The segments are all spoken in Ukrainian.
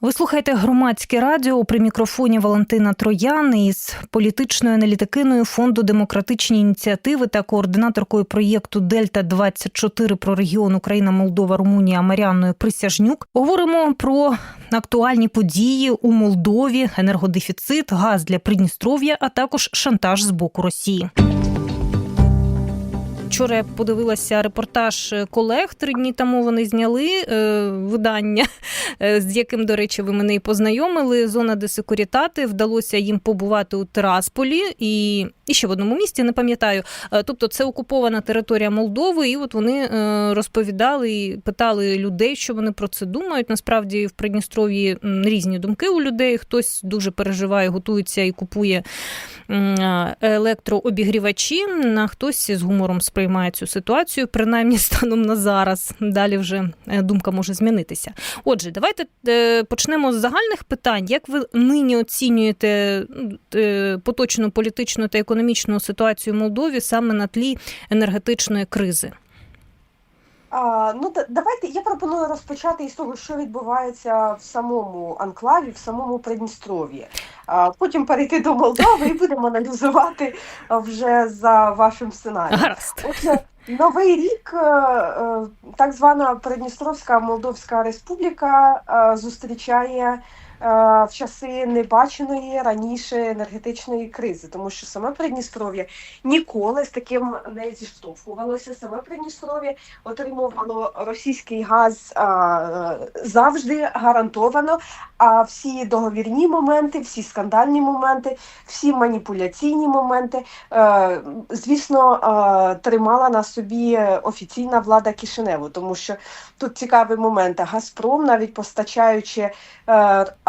Ви слухаєте громадське радіо при мікрофоні Валентина Троян із політичною аналітикиною фонду демократичні ініціативи та координаторкою проєкту Дельта 24 про регіон Україна, Молдова, Румунія Маріанною Присяжнюк. Говоримо про актуальні події у Молдові, енергодефіцит, газ для Придністров'я, а також шантаж з боку Росії. Вчора я подивилася репортаж колег. Три дні тому вони зняли е, видання, е, з яким, до речі, ви мене і познайомили. Зона де секурітати. Вдалося їм побувати у Тирасполі і, і ще в одному місті, не пам'ятаю. Е, тобто, це окупована територія Молдови, і от вони е, розповідали і питали людей, що вони про це думають. Насправді в Придністров'ї різні думки у людей. Хтось дуже переживає, готується і купує е, електрообігрівачі, а хтось з гумором сприймає цю ситуацію, принаймні станом на зараз. Далі вже е, думка може змінитися. Отже, давайте е, почнемо з загальних питань. Як ви нині оцінюєте е, поточну політичну та економічну ситуацію в Молдові саме на тлі енергетичної кризи? А, ну, да- давайте я пропоную розпочати із того, що відбувається в самому анклаві, в самому Придністров'ї. А потім перейти до Молдови і будемо аналізувати вже за вашим сценарієм. Отже, новий рік, е, е, так звана Придністровська Молдовська Республіка е, зустрічає в часи небаченої раніше енергетичної кризи, тому що саме Придністров'я ніколи з таким не зіштовхувалося. Саме Придністров'я отримувало російський газ а, завжди гарантовано. А всі договірні моменти, всі скандальні моменти, всі маніпуляційні моменти, е, звісно, е, тримала на собі офіційна влада Кишиневу, тому що тут цікавий момент. Газпром, навіть постачаючи е,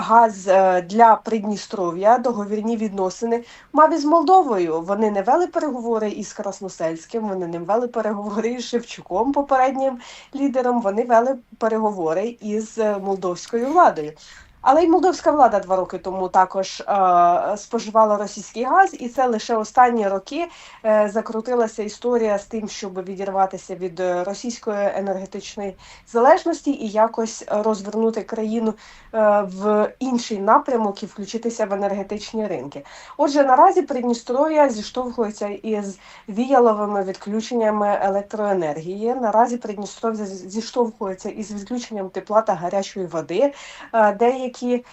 газ е, для Придністров'я, договірні відносини мав із Молдовою. Вони не вели переговори із Красносельським, вони не вели переговори із Шевчуком, попереднім лідером. Вони вели переговори із е, молдовською владою. Але й молдовська влада два роки тому також е, споживала російський газ, і це лише останні роки е, закрутилася історія з тим, щоб відірватися від е, російської енергетичної залежності і якось розвернути країну е, в інший напрямок і включитися в енергетичні ринки. Отже, наразі Придністров'я зіштовхується із віяловими відключеннями електроенергії. Наразі Придністров'я зіштовхується із відключенням тепла та гарячої води. Е, Деякі е,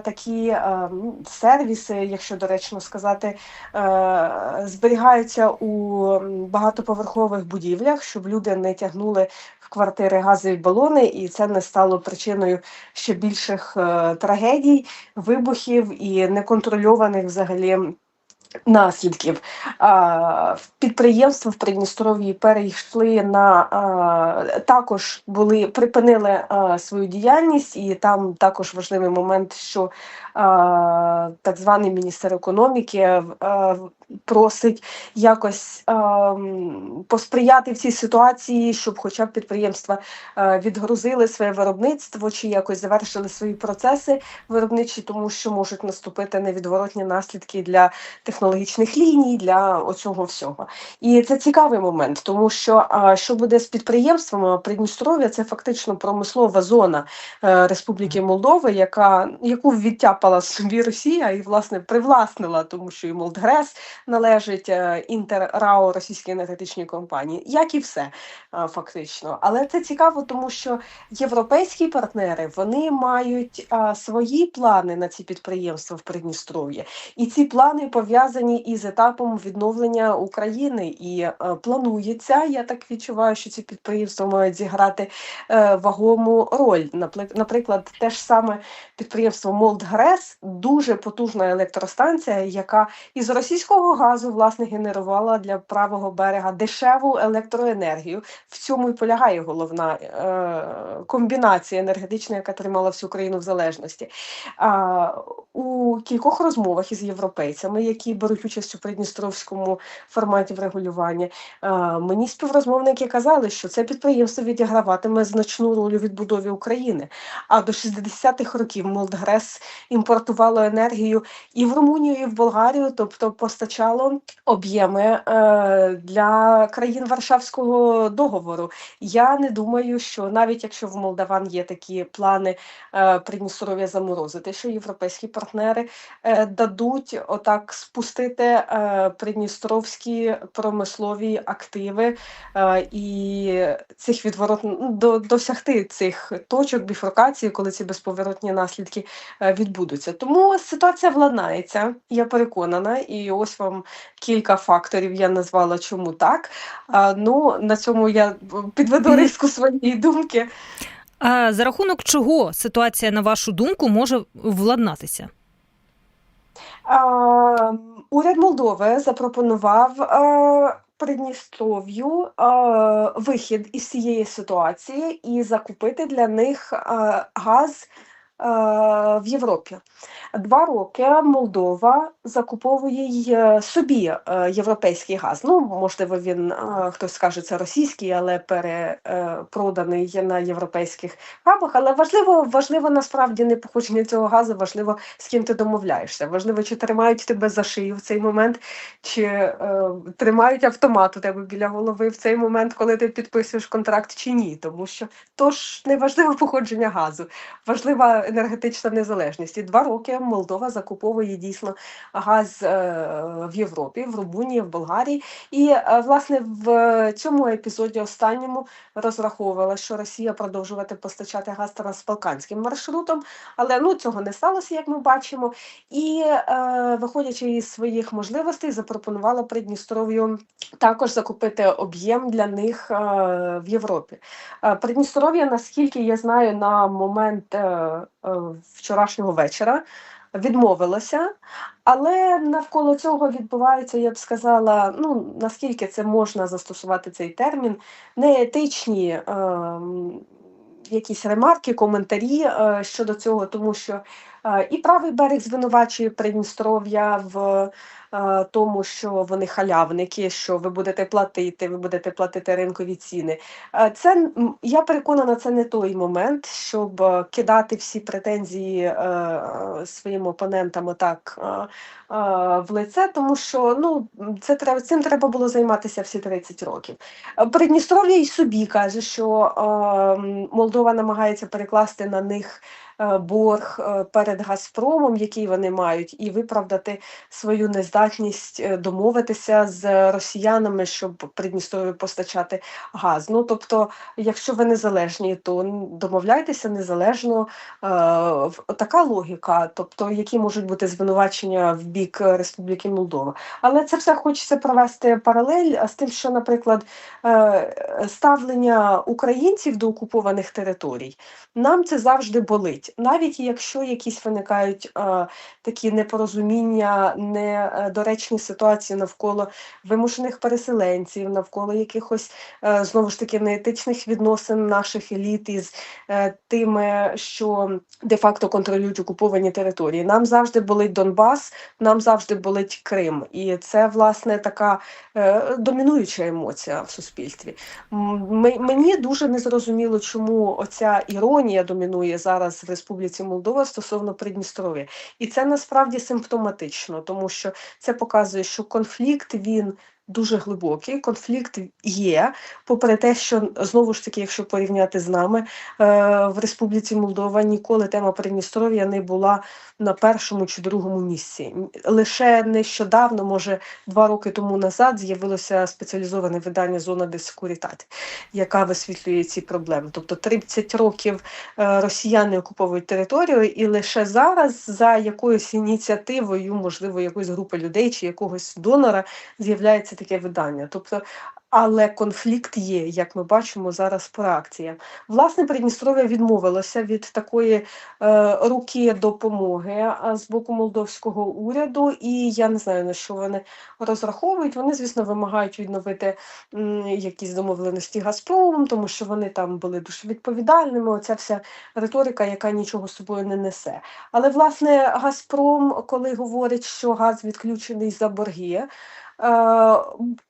такі е, сервіси, якщо доречно сказати, е, зберігаються у багатоповерхових будівлях, щоб люди не тягнули в квартири газові балони, і це не стало причиною ще більших е, трагедій, вибухів і неконтрольованих взагалі. Наслідків. Підприємства в Придністров'ї перейшли на також були припинили свою діяльність, і там також важливий момент, що так званий міністр економіки просить якось а, посприяти в цій ситуації, щоб хоча б підприємства а, відгрузили своє виробництво чи якось завершили свої процеси виробничі, тому що можуть наступити невідворотні наслідки для технологічних ліній, для оцього всього. І це цікавий момент, тому що а, що буде з підприємствами Придністров'я, це фактично промислова зона е, Республіки Молдови, яка яку відтяпала собі Росія і власне привласнила, тому що і Молдгрес належить е, Інтеррао російській енергетичній компанії, як і все е, фактично. Але це цікаво, тому що європейські партнери вони мають а, свої плани на ці підприємства в Придністров'ї. І ці плани пов'язані із етапом відновлення України. І е, планується, я так відчуваю, що ці підприємства мають зіграти е, вагому роль. Наприклад, те ж саме підприємство Молдгрес, дуже потужна електростанція, яка із російського газу власне генерувала для правого берега дешеву електроенергію. В цьому і полягає головна е, комбінація енергетична, яка тримала всю країну в залежності. А, у кількох розмовах із європейцями, які беруть участь у придністровському форматі врегулювання. Е, Мені співрозмовники казали, що це підприємство відіграватиме значну роль у відбудові України. А до 60-х років Молдгрес імпортувало енергію і в Румунію, і в Болгарію, тобто постачало об'єми е, для країн Варшавського договору. Я не думаю, що навіть якщо в Молдаван є такі плани е, Придністров'я заморозити, що європейські партнери е, дадуть отак спустити придністровські промислові активи і цих відворот ну, до, досягти цих точок біфуркації, коли ці безповоротні наслідки відбудуться. Тому ситуація владнається, я переконана, і ось вам кілька факторів я назвала, чому так. А, ну на цьому я підведу риску своєї думки. А за рахунок чого ситуація, на вашу думку, може владнатися? А, уряд Молдови запропонував а, Придністров'ю а, вихід із цієї ситуації і закупити для них а, газ в Європі. Два роки Молдова закуповує е, собі е, європейський газ. Ну, можливо, він е, хтось скаже, це російський, але перепроданий на європейських хабах. Але важливо, важливо насправді не походження цього газу, важливо з ким ти домовляєшся. Важливо, чи тримають тебе за шию в цей момент, чи е, тримають автомат у тебе біля голови в цей момент, коли ти підписуєш контракт, чи ні. Тому що то ж не важливо походження газу, важлива енергетична незалежність. І два роки Молдова закуповує дійсно газ е, в Європі, в Румунії, в Болгарії. І е, власне в цьому епізоді останньому розраховувала, що Росія продовжувати постачати газ трансбалканським маршрутом, але ну цього не сталося, як ми бачимо. І е, виходячи із своїх можливостей, запропонувала Придністров'ю також закупити об'єм для них в Європі. Придністров'я, наскільки я знаю, на момент вчорашнього вечора відмовилося, але навколо цього відбуваються, я б сказала, ну наскільки це можна застосувати цей термін, неетичні е, якісь ремарки, коментарі е, щодо цього, тому що е, і правий берег звинувачує Придністров'я в е, тому, що вони халявники, що ви будете платити, ви будете платити ринкові ціни. Це я переконана, це не той момент, щоб е, кидати всі претензії е, своїм опонентам отак е, в лице, тому що ну це треба цим треба було займатися всі 30 років. Придністров'я і собі каже, що Молдова намагається перекласти на них борг е, перед Газпромом, який вони мають, і виправдати свою нездатність е, домовитися з росіянами, щоб Придністров'ю постачати газ. Ну тобто, якщо ви незалежні, то домовляйтеся незалежно. Е, Така логіка, тобто які можуть бути звинувачення в бік е, Республіки Молдова. Але це все хочеться провести паралель з тим, що, наприклад, е, ставлення українців до окупованих територій нам це завжди болить, навіть якщо якісь виникають е, такі непорозуміння, недоречні ситуації навколо вимушених переселенців, навколо якихось е, знову ж таки неетичних відносин наших еліт із е, тими, що де-факто контролюють окуповані території. Нам завжди болить Донбас, нам завжди болить Крим, і це власне така е, домінуюча емоція в суспільстві. М, Мені дуже незрозуміло, чому оця іронія домінує зараз в Республіці Молдова стосовно Придністров'я. І це насправді симптоматично, тому що це показує, що конфлікт він дуже глибокий, конфлікт є, попри те, що знову ж таки, якщо порівняти з нами, е, в Республіці Молдова ніколи тема Придністров'я не була на першому чи другому місці. Лише нещодавно, може два роки тому назад, з'явилося спеціалізоване видання Зона де Секурітат, яка висвітлює ці проблеми. Тобто 30 років е, росіяни окуповують територію, і лише зараз за якоюсь ініціативою, можливо, якоїсь групи людей чи якогось донора з'являється таке видання. Тобто але конфлікт є, як ми бачимо зараз по реакціям. Власне, Придністров'я відмовилося від такої е, руки допомоги з боку молдовського уряду, і я не знаю на що вони розраховують. Вони, звісно, вимагають відновити м, якісь домовленості Газпромом, тому що вони там були дуже відповідальними. Оця вся риторика, яка нічого з собою не несе. Але власне Газпром, коли говорить, що газ відключений за борги. Е,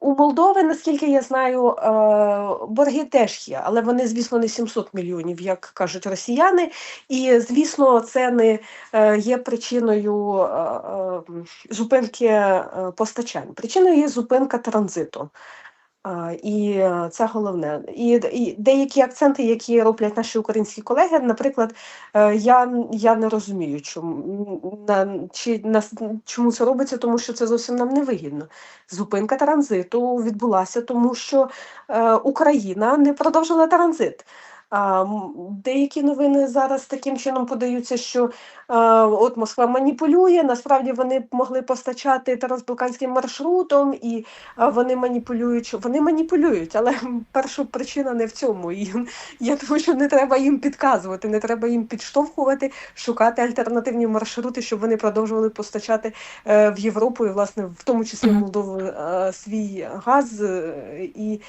у Молдови, наскільки я знаю, е, борги теж є, але вони, звісно, не 700 мільйонів, як кажуть росіяни. І, звісно, це не є причиною е, зупинки постачань. Причиною є зупинка транзиту. І е, це головне. І, і деякі акценти, які роблять наші українські колеги, наприклад, е, я, я не розумію, чому, на, чи, на, чому це робиться, тому що це зовсім нам не вигідно. Зупинка транзиту відбулася, тому що е, Україна не продовжила транзит. Деякі новини зараз таким чином подаються, що от Москва маніпулює. Насправді вони могли постачати трансбалканським маршрутом, і вони маніпулюють. Вони маніпулюють, але перша причина не в цьому. І я думаю, що не треба їм підказувати, не треба їм підштовхувати, шукати альтернативні маршрути, щоб вони продовжували постачати е, в Європу і, власне, в тому числі в Молдову е, свій газ е, і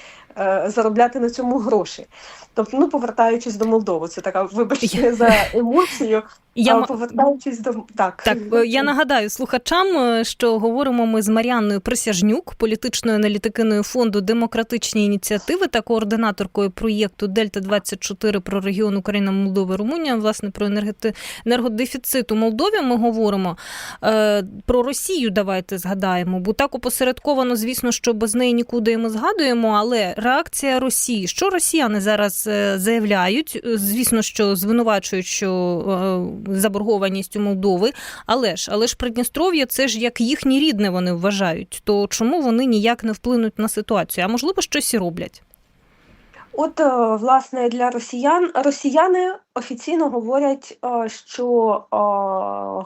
заробляти на цьому гроші. Тобто, ну повертаючись до Молдови, це така, вибачте за емоцію. Я повертаючись до так. Так, е, я нагадаю слухачам, е, що говоримо ми з Мар'яною Присяжнюк, політичною аналітикиною фонду демократичні ініціативи та координаторкою проєкту Дельта 24 про регіон Україна, Молдова, Румунія. Власне про енергети... енергодефіцит у Молдові. Ми говоримо е, про Росію. Давайте згадаємо, бо так опосередковано, звісно, що без неї нікуди і ми згадуємо. Але реакція Росії, що росіяни зараз е, заявляють, Е, звісно, що звинувачують, що е, заборгованість у Молдови. Але ж, але ж Придністров'я це ж як їхнє рідне вони вважають. То чому вони ніяк не вплинуть на ситуацію? А можливо, щось і роблять. От, е, власне, для росіян росіяни офіційно говорять, що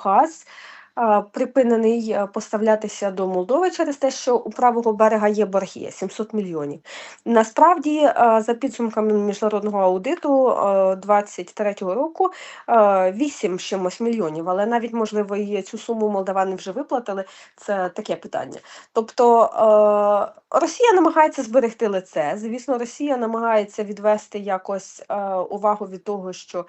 газ припинений е, поставлятися до Молдови через те, що у правого берега є борги 700 мільйонів. Насправді, е, за підсумками міжнародного аудиту 2023 року, е, 8 з чимось мільйонів, але навіть можливо і цю суму молдавани вже виплатили. Це таке питання. Тобто Росія намагається зберегти лице. Звісно, Росія намагається відвести якось увагу від того, що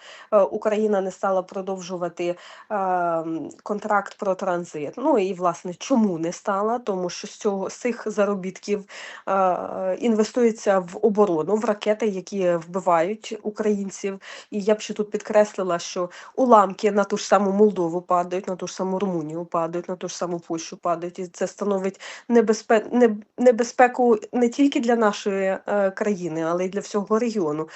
Україна не стала продовжувати е, контракт про транзит. Ну і власне чому не стала? Тому що з цього з цих заробітків е, інвестується в оборону, в ракети, які вбивають українців. І я б ще тут підкреслила, що уламки на ту ж саму Молдову падають, на ту ж саму Румунію падають, на ту ж саму Польщу падають, і це становить небезпе... небезпеку не тільки для нашої е, країни, але й для всього регіону.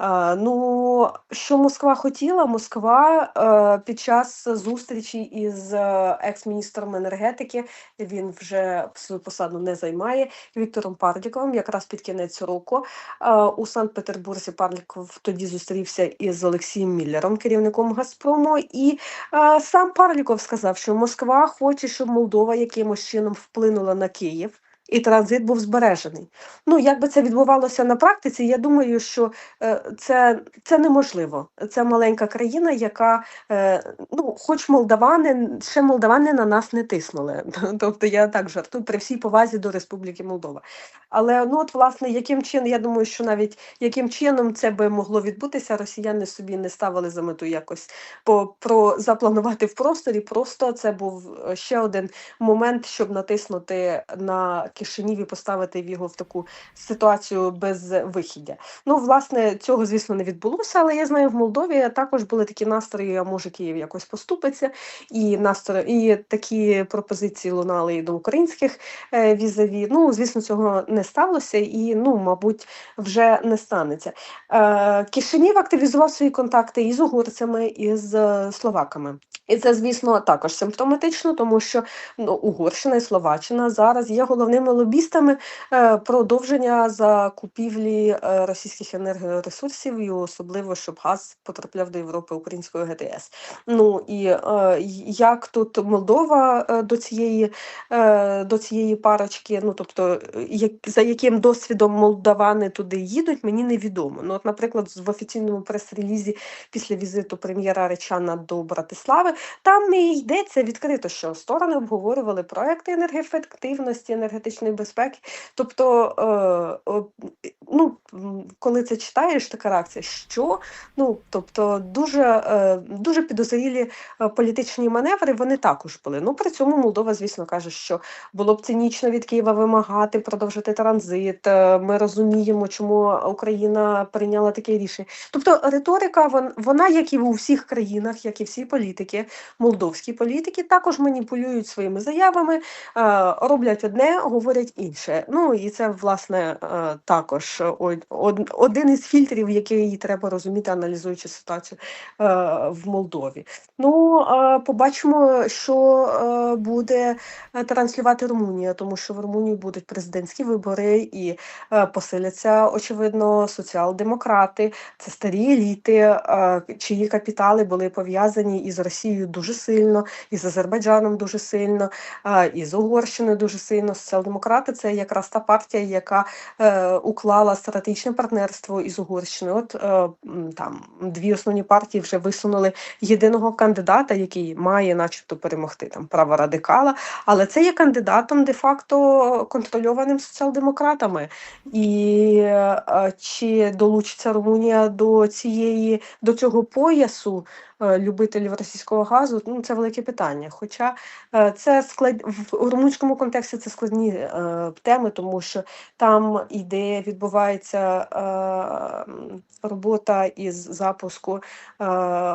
Е, ну, що Москва хотіла? Москва е, під час зустрічі із екс-міністром енергетики, він вже свою посаду не займає, Віктором Парліковим, якраз під кінець року. Е, у Санкт-Петербурзі Парліков тоді зустрівся із Олексієм Міллером, керівником Газпрому, і е, сам Парліков сказав, що Москва хоче, щоб Молдова якимось чином вплинула на Київ. І транзит був збережений. Ну, як би це відбувалося на практиці, я думаю, що е, це, це неможливо. Це маленька країна, яка, е, ну, хоч молдавани, ще молдавани на нас не тиснули. Тобто я так жартую при всій повазі до Республіки Молдова. Але ну от власне, яким чином, я думаю, що навіть яким чином це би могло відбутися, росіяни собі не ставили за мету якось по про запланувати в просторі. Просто це був е, ще один момент, щоб натиснути на Кишинів і поставити його в таку ситуацію без вихіддя. Ну, власне, цього, звісно, не відбулося, але я знаю, в Молдові також були такі настрої, а може Київ якось поступиться, і настрої, і такі пропозиції лунали і до українських е, візаві. Ну, звісно, цього не сталося, і ну, мабуть, вже не станеться. Е, Кишинів активізував свої контакти і з угорцями, і з е, словаками. І це, звісно, також симптоматично, тому що ну, Угорщина і Словаччина зараз є головними російськими лобістами е, продовження закупівлі е, російських енергоресурсів, і особливо щоб газ потрапляв до Європи української ГТС. Ну і е, як тут Молдова до цієї до цієї парочки, ну тобто, як за яким досвідом молдавани туди їдуть, мені невідомо. Ну, от, наприклад, в офіційному прес-релізі після візиту прем'єра Речана до Братислави, там і йдеться відкрито, що сторони обговорювали проекти енергоефективності, енергетичної безпеки. Тобто, е, ну, коли це читаєш, така реакція, що? Ну, тобто, дуже, е, дуже підозрілі е, політичні маневри вони також були. Ну, при цьому Молдова, звісно, каже, що було б цинічно від Києва вимагати продовжити транзит. Е, Ми розуміємо, чому Україна прийняла таке рішення. Тобто риторика, вон- вона, як і у всіх країнах, як і всі політики, молдовські політики, також маніпулюють своїми заявами, е, роблять одне, говорять інше. Ну і це власне е, також од- один із фільтрів, який треба розуміти, аналізуючи ситуацію е, в Молдові. Ну е, побачимо, що е, буде е, транслювати Румунія, тому що в Румунії будуть президентські вибори і е, посиляться, очевидно, соціал-демократи. Це старі еліти, е, чиї капітали були пов'язані із Росією дуже сильно, із Азербайджаном дуже сильно, е, із Угорщиною дуже сильно. Соціал-демократи це якраз та партія, яка е, уклала стратегічне партнерство із Угорщиною. От е, там дві основні партії вже висунули єдиного кандидата, який має, начебто, перемогти там права радикала, але це є кандидатом де-факто контрольованим соціал-демократами. І е, чи долучиться Румунія до цієї до цього поясу любителів російського газу? Ну це велике питання. Хоча е, це склад в румунському контексті це складні е, теми, тому що там іде відбувається е, робота із запуску е,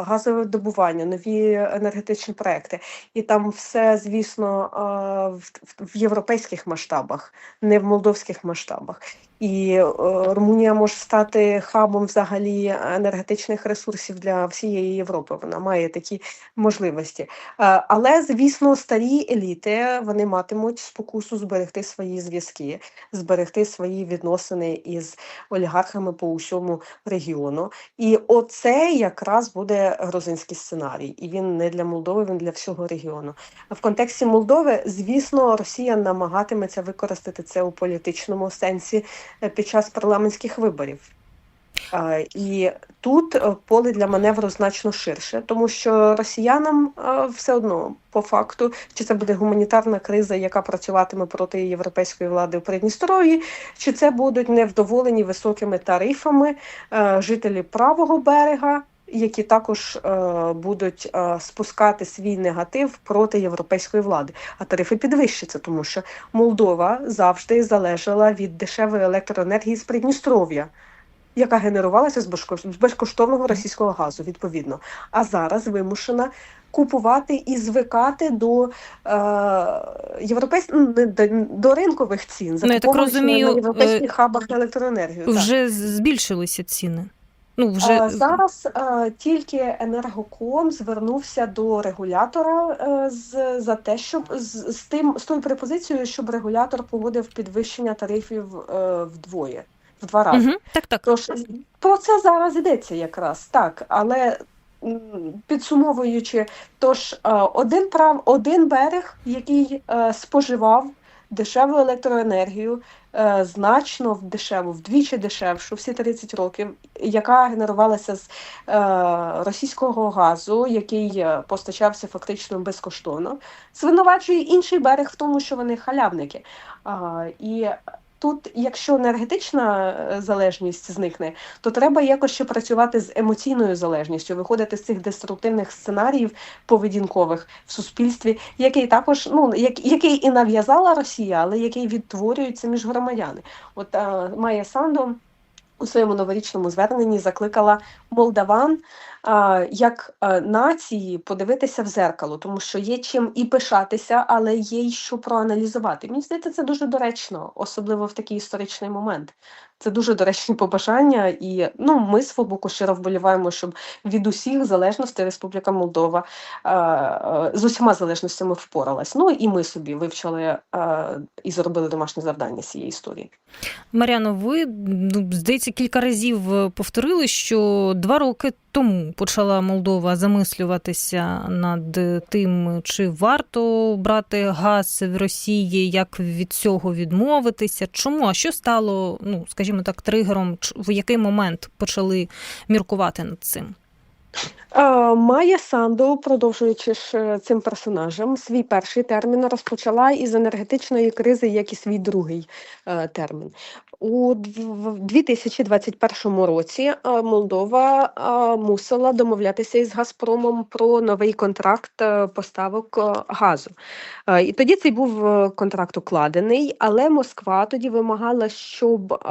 газовидобування, нові енергетичні проекти, і там все, звісно, е, в- в європейських масштабах, не в молдовських масштабах. І е, Румунія може стати хабом взагалі енергетичних ресурсів для всієї Європи. Вона має такі можливості. Е, але, звісно, старі еліти вони матимуть спокусу зберегти свої зв'язки, зберегти свої відносини із олігархами по усьому регіону. І оце якраз буде грузинський сценарій. І він не для Молдови, він для всього регіону. А В контексті Молдови, звісно, Росія намагатиметься використати це у політичному сенсі е, під час парламентських виборів. І тут е, поле для маневру значно ширше, тому що росіянам е, все одно по факту, чи це буде гуманітарна криза, яка працюватиме проти європейської влади у Придністров'ї, чи це будуть невдоволені високими тарифами е, жителі правого берега, які також е, будуть е, спускати свій негатив проти європейської влади. А тарифи підвищаться, тому що Молдова завжди залежала від дешевої електроенергії з Придністров'я. Яка генерувалася з безкош- безкоштовного російського газу, відповідно, а зараз вимушена купувати і звикати до е, європейських до, до ринкових цін, Ну, я так розумію, на європейських е, хабах електроенергію. так. Вже збільшилися ціни. Ну, вже Е, Зараз е, тільки енергоком звернувся до регулятора з за те, щоб з, з тим з тою пропозицією, щоб регулятор погодив підвищення тарифів вдвоє, в два рази. Угу. Так, так. Тож про це зараз йдеться якраз так, але підсумовуючи, тож е, один прав, один берег, який е, споживав дешеву електроенергію, е, значно дешеву, вдвічі дешевшу, всі 30 років, яка генерувалася з е, російського газу, який постачався фактично безкоштовно, звинувачує інший берег в тому, що вони халявники. І Тут, якщо енергетична е, залежність зникне, то треба якось ще працювати з емоційною залежністю, виходити з цих деструктивних сценаріїв поведінкових в суспільстві, який також ну як, який і нав'язала Росія, але який відтворюється між громадяни. От а, Майя Санду у своєму новорічному зверненні закликала молдаван як е, нації подивитися в зеркало, тому що є чим і пишатися, але є й що проаналізувати. Мені здається, це дуже доречно, особливо в такий історичний момент. Це дуже доречні побажання, і ну ми свого боку щиро вболіваємо, щоб від усіх залежностей Республіка Молдова е, е, з усіма залежностями впоралась. Ну і ми собі вивчили і зробили домашнє завдання цієї історії. Мар'яно, ви ну, здається кілька разів повторили, що два роки тому почала Молдова замислюватися над тим, чи варто брати газ в Росії, як від цього відмовитися. Чому? А що стало, ну скажімо так, тригером? В який момент почали міркувати над цим? Майя Санду, продовжуючи е, цим персонажем, свій перший термін розпочала із енергетичної кризи, як і свій другий е, термін. У 2021 році е, Молдова мусила домовлятися із Газпромом про новий контракт поставок газу. І тоді цей був контракт укладений, але Москва тоді вимагала, щоб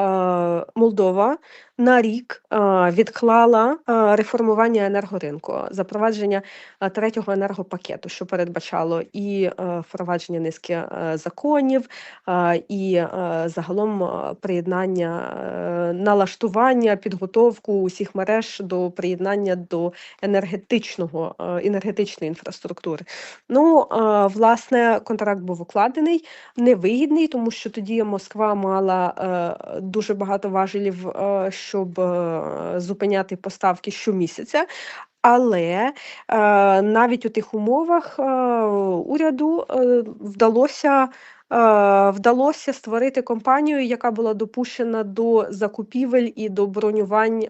Молдова на рік е, відклала е, реформування енергоринку, запровадження е, третього енергопакету, що передбачало і впровадження низки законів, і загалом приєднання, налаштування, підготовку усіх мереж до приєднання до енергетичного енергетичної інфраструктури. Ну, власне, контракт був укладений, невигідний, тому що тоді Москва мала дуже багато важелів, щоб е, зупиняти поставки щомісяця. Але е, навіть у тих умовах е, уряду вдалося, вдалося створити компанію, яка була допущена до закупівель і до бронювань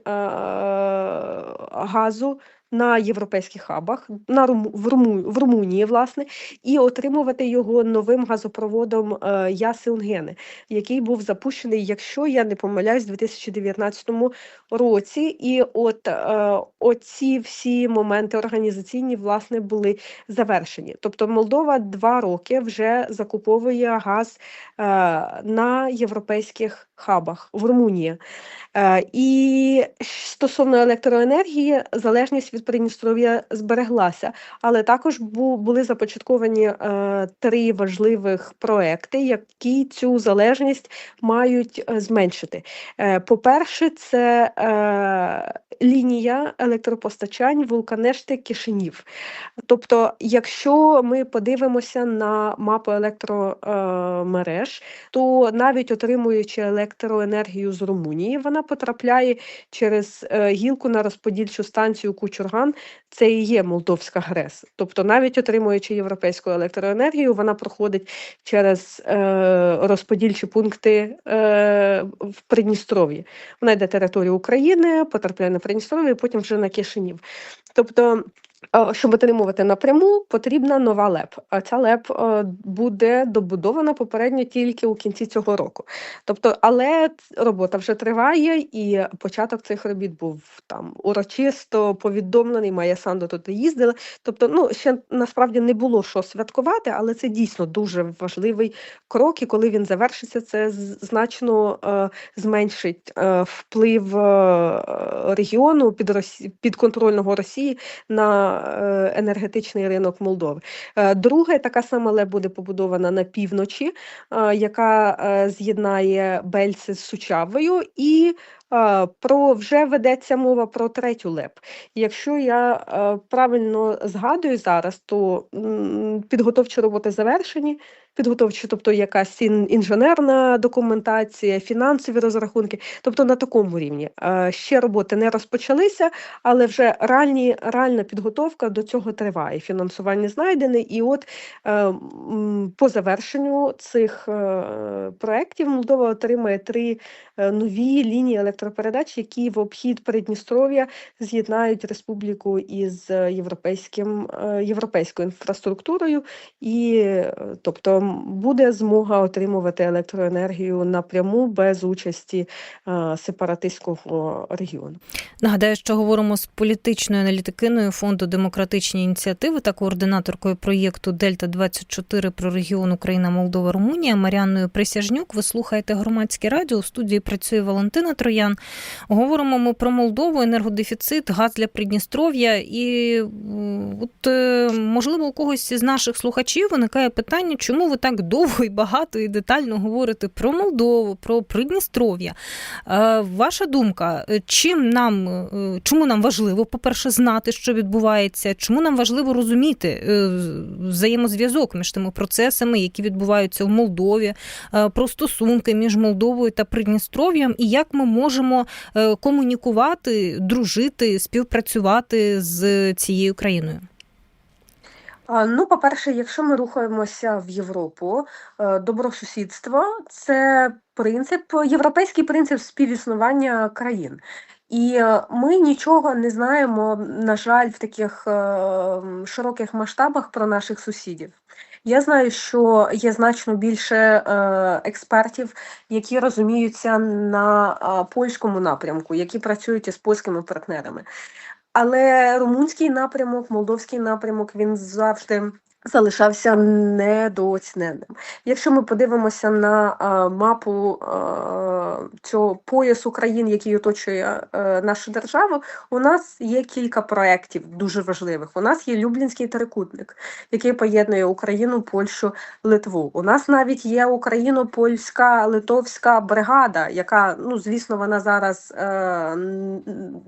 газу на європейських хабах, на Руму, в, Руму, в Румунії, власне, і отримувати його новим газопроводом е, Яси який був запущений, якщо я не помиляюсь, у 2019 році. І от е, оці всі моменти організаційні власне були завершені. Тобто Молдова два роки вже закуповує газ е, на європейських хабах в Румунії. Е, і стосовно електроенергії, залежність від Придністров'я збереглася, але також були започатковані е, три важливих проекти, які цю залежність мають е, зменшити. По-перше, це лінія електропостачань Вулканешти Кишинів. Тобто, якщо ми подивимося на мапу електромереж, то навіть отримуючи електроенергію з Румунії, вона потрапляє через е, гілку на розподільчу станцію Кучурган. Це і є Молдовська ГРЕС. Тобто, навіть отримуючи європейську електроенергію, вона проходить через е, розподільчі пункти е, в Придністров'ї. Вона йде територію України, потрапляє на Придністров'я потім вже на Кишинів. Тобто, щоб отримувати напряму, потрібна нова ЛЕП. А ця ЛЕП е, буде добудована попередньо тільки у кінці цього року. Тобто, але робота вже триває, і початок цих робіт був там урочисто повідомлений. Майя Санду туди їздила. Тобто, ну ще насправді не було що святкувати, але це дійсно дуже важливий крок. І коли він завершиться, це значно е, зменшить е, вплив е, регіону під Росі... підконтрольного Росії на е, енергетичний ринок Молдови. Друга Друге, така сама але буде побудована на півночі, е, яка е, з'єднає Бельце з Сучавою, і е, про вже ведеться мова про третю ЛЕП. Якщо я е, правильно згадую зараз, то підготовчі роботи завершені. Підготовчі, тобто якась інженерна документація, фінансові розрахунки, тобто на такому рівні. Е, Ще роботи не розпочалися, але вже реальні, реальна підготовка до цього триває. Фінансування знайдене, і от е, по завершенню цих проєктів Молдова отримає три нові лінії електропередач, які в обхід Придністров'я з'єднають республіку із е, європейським е, європейською інфраструктурою, і е, тобто буде змога отримувати електроенергію напряму без участі сепаратистського регіону. Нагадаю, що говоримо з політичною аналітикиною фонду демократичні ініціативи та координаторкою проєкту Дельта 24 про регіон Україна, Молдова, Румунія Маріанною Присяжнюк. Ви слухаєте громадське радіо. У студії працює Валентина Троян. Росіян. Говоримо ми про Молдову, енергодефіцит, газ для Придністров'я. І от е, можливо у когось з наших слухачів виникає питання, чому ви так довго і багато і детально говорите про Молдову, про Придністров'я. Е, Ваша думка, е, чим нам чому нам важливо, по-перше, знати, що відбувається, чому нам важливо розуміти взаємозв'язок між тими процесами, які відбуваються в Молдові, про стосунки між Молдовою та Придністров'ям, і як ми можемо е, комунікувати, дружити, співпрацювати з цією країною? Ну, по-перше, якщо ми рухаємося в Європу, е, добросусідство це принцип, європейський принцип співіснування країн. І е, ми нічого не знаємо, на жаль, в таких широких масштабах про наших сусідів. Я знаю, що є значно більше е, експертів, які розуміються на польському напрямку, які працюють із польськими партнерами. Але румунський напрямок, молдовський напрямок він завжди залишався недооціненим. Якщо ми подивимося на а, мапу цього поясу країн, який оточує а, нашу державу, у нас є кілька проєктів дуже важливих. У нас є Люблінський трикутник, який поєднує Україну, Польщу, Литву. У нас навіть є Україно-польська литовська бригада, яка, ну звісно, вона зараз, е,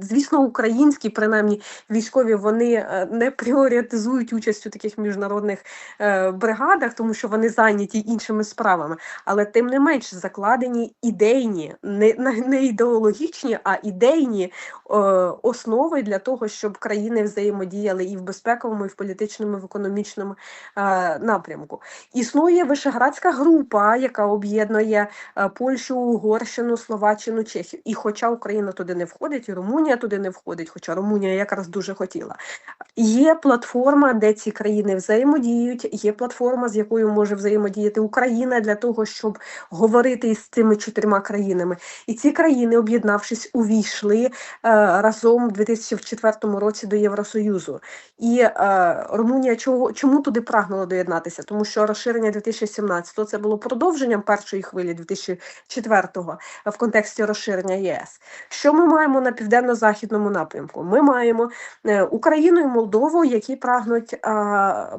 звісно, українські, принаймні військові, вони е, не пріоритизують участь у таких міжнародних е, бригадах, тому що вони зайняті іншими справами. Але тим не менш закладені ідейні, не, не не ідеологічні, а ідейні е, основи для того, щоб країни взаємодіяли і в безпековому, і в політичному, і в економічному е, напрямку. Існує Вишеградська група, яка об'єднує е, Польщу, Угорщину, Словаччину, Чехію. І хоча Україна туди не входить, і Румунія туди не входить, хоча Румунія якраз дуже хотіла. Є платформа, де ці країни взаємодіють. Є платформа, з якою може взаємодіяти Україна для того, щоб говорити із цими чотирма країнами. І ці країни, об'єднавшись, увійшли е, разом у 2004 році до Євросоюзу. І е, Румунія чого чому туди прагнула доєднатися? Тому що розширення 2017-го це було продовженням першої хвилі 2004-го в контексті розширення ЄС. Що ми маємо на південно-західному напрямку? Ми маємо е, Україну і Молдову, які прагнуть а,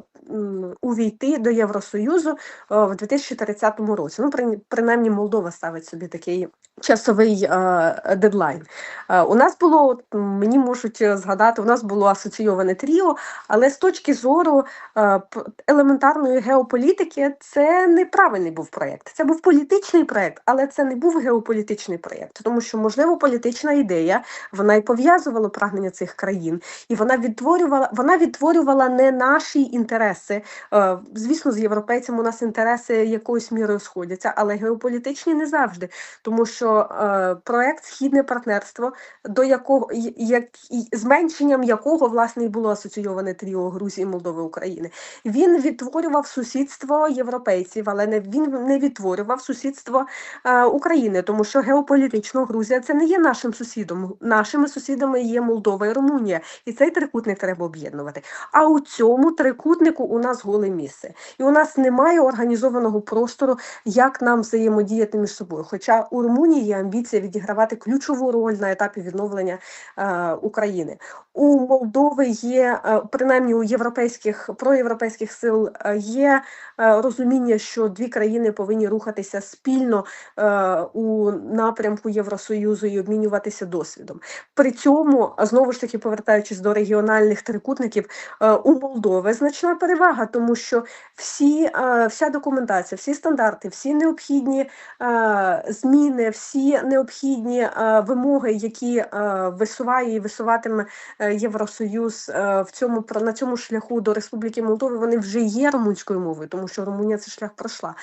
увійти до Євросоюзу в 2030 році. Ну, принаймні, Молдова ставить собі такий Київ часовий а, дедлайн. А, у нас було, мені можуть е, згадати, у нас було асоційоване тріо, але з точки зору а, елементарної геополітики, це неправильний був проєкт. Це був політичний проєкт, але це не був геополітичний проєкт, тому що, можливо, політична ідея вона і пов'язувала прагнення цих країн, і вона відтворювала, вона відтворювала не наші інтереси. Е, Звісно, з європейцями у нас інтереси якоюсь мірою сходяться, але геополітичні не завжди, тому що е, проект Східне партнерство, до якого як зменшенням якого власне і було асоційоване тріо Грузії, Молдови, України. Він відтворював сусідство європейців, але не він не відтворював сусідство е, України, тому що геополітично Грузія це не є нашим сусідом. Нашими сусідами є Молдова і Румунія, і цей трикутник треба об'єднувати. А у цьому трикутнику у нас голе місце, і у нас немає організованого простору, як нам взаємодіяти між собою. Хоча у Румунії є амбіція відігравати ключову роль на етапі відновлення е, України. У Молдови є е, принаймні у європейських проєвропейських сил е, є е, розуміння, що дві країни повинні рухатися спільно е, у напрямку Євросоюзу і обмінюватися досвідом. При цьому, знову ж таки, повертаючись до регіональних трикутників, е, у Молдови значна перевага, тому що всі, е, вся документація, всі стандарти, всі необхідні е, зміни, всі необхідні е, вимоги, які е, висуває і висуватиме е, Євросоюз в цьому на цьому шляху до Республіки Молдови, вони вже є румунською мовою, тому що Румунія цей шлях пройшла.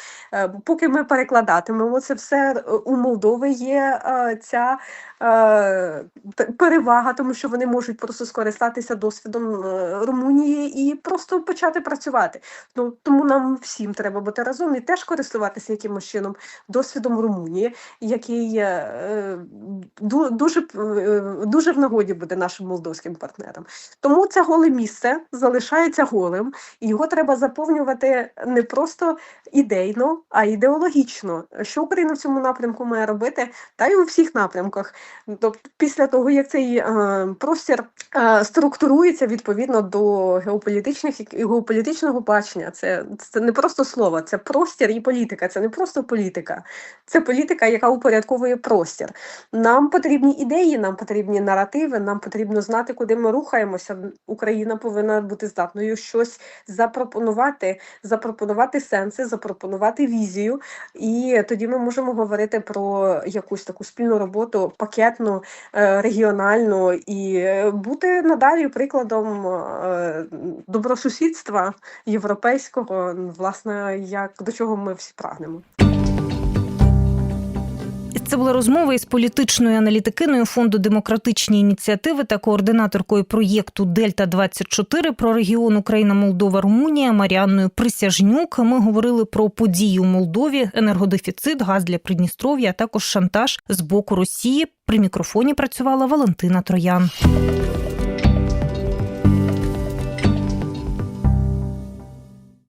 Поки ми перекладатимемо це все, у Молдови є ця перевага, тому що вони можуть просто скористатися досвідом е, Румунії і просто почати працювати. Ну тому нам всім треба бути разом і теж користуватися якимось чином досвідом Румунії, який е, е, дуже е, дуже в нагоді буде нашим молдовським партнерам. Тому це голе місце залишається голим, і його треба заповнювати не просто ідейно, а ідеологічно. Що Україна в цьому напрямку має робити, та й у всіх напрямках. Тобто, після того, як цей е, простір е, структурується відповідно до геополітичних і геополітичного бачення, це, це не просто слово, це простір і політика. Це не просто політика, це політика, яка упорядковує простір. Нам потрібні ідеї, нам потрібні наративи, нам потрібно знати, куди ми рухаємося. Україна повинна бути здатною щось запропонувати, запропонувати сенси, запропонувати візію, і тоді ми можемо говорити про якусь таку спільну роботу, пакетну, е, регіональну і е, бути надалі прикладом е, добросусідства європейського, власне, як до чого ми всі прагнемо. Це була розмова із політичною аналітикиною фонду демократичні ініціативи та координаторкою проєкту Дельта 24 про регіон Україна, Молдова, Румунія Маріанною Присяжнюк. Ми говорили про події у Молдові, енергодефіцит, газ для Придністров'я, а також шантаж з боку Росії. При мікрофоні працювала Валентина Троян.